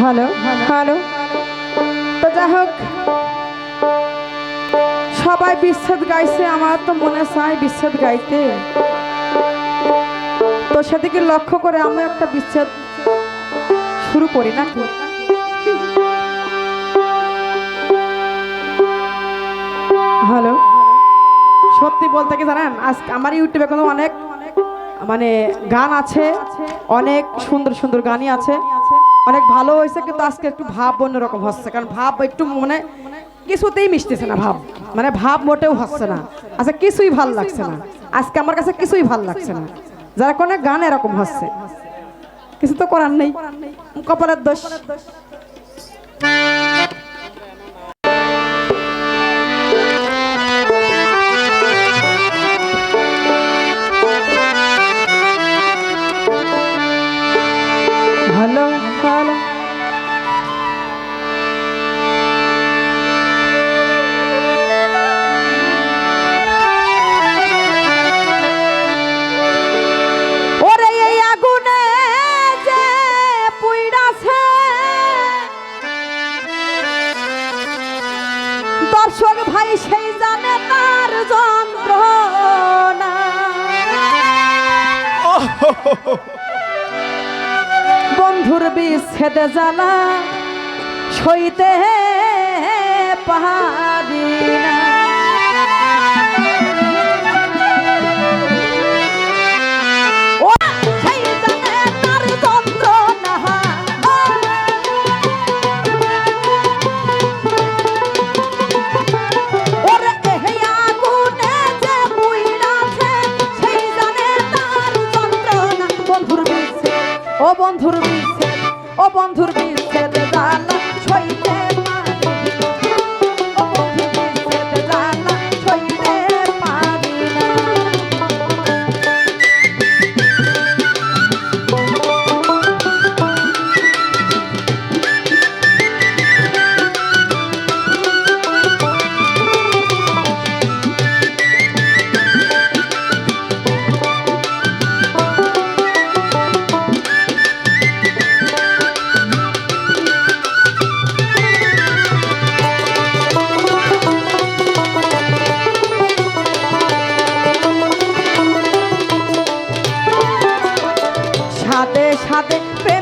Hello hello তো যাই হোক, সবাই বিচ্ছেদ গাইছে, আমার তো মনে চায় বিচ্ছেদ গাইতে। তো সেদিকে লক্ষ্য করে আমি একটা বিচ্ছেদ শুরু করি নাকি? হ্যালো সত্যি বলতে কি জানেন আজ আমার ইউটিউবে কোনো অনেক মানে গান আছে, অনেক সুন্দর সুন্দর গানই আছে। অনেক ভালো হয়েছে, কিন্তু আজকে একটু ভাব অন্যরকম হচ্ছে। কারণ ভাব একটু মানে কিছুতেই মিশতেছে না ভাব। মানে ভাব মোটেও হচ্ছে না। আচ্ছা কিছুই ভালো লাগছে না। আজকে আমার কাছে কিছুই ভালো লাগছে না। যারা কোনো গান এরকম হচ্ছে। কিছু তো করার নেই। কপালের দোষ। দর্শক ভাই সেই জানে তার যন্ত্রণা। বন্ধুর বিচ্ছেদে জ্বালা সইতে পাহাড়ি বন্ধুর বিচ্ছেদ ও বন্ধুর always have it. Been-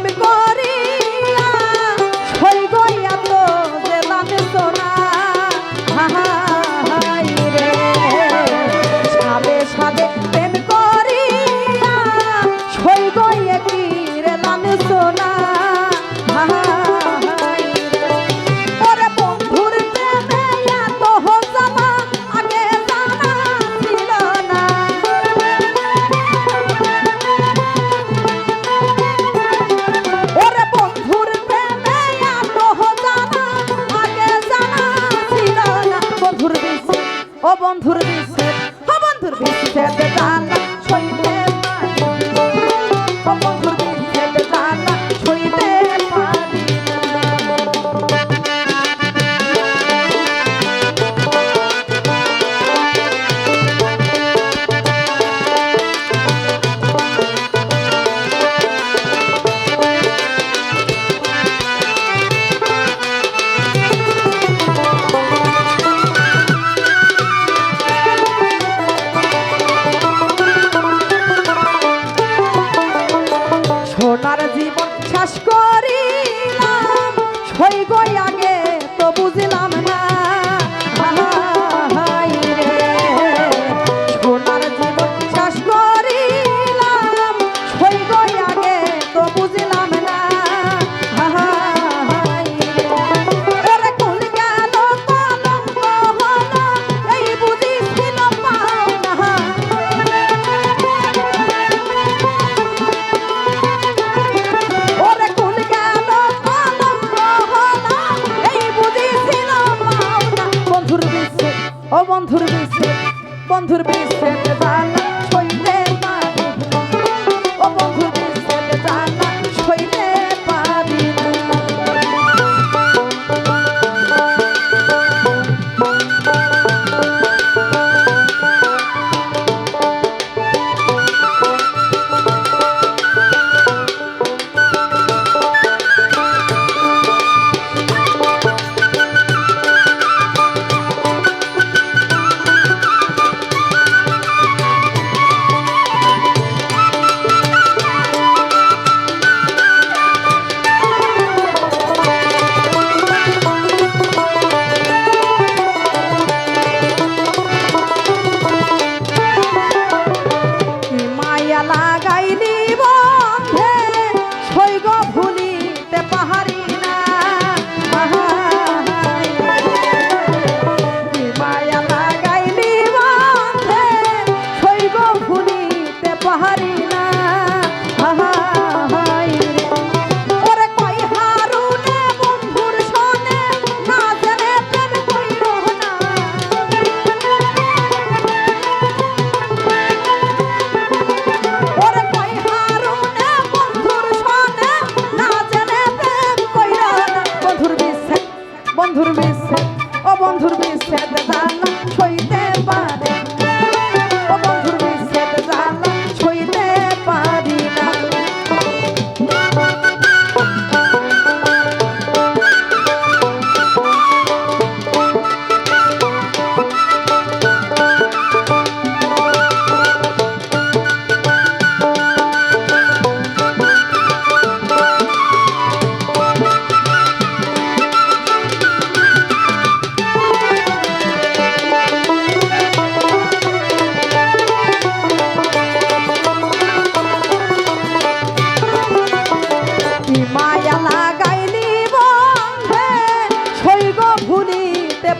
বন্ধুর বিছে বন্ধুর বিছে জানা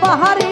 পাহাড়ে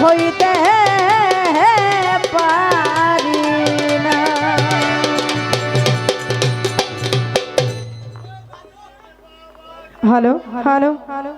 হইতে পারি না। Hello hello. হ্যালো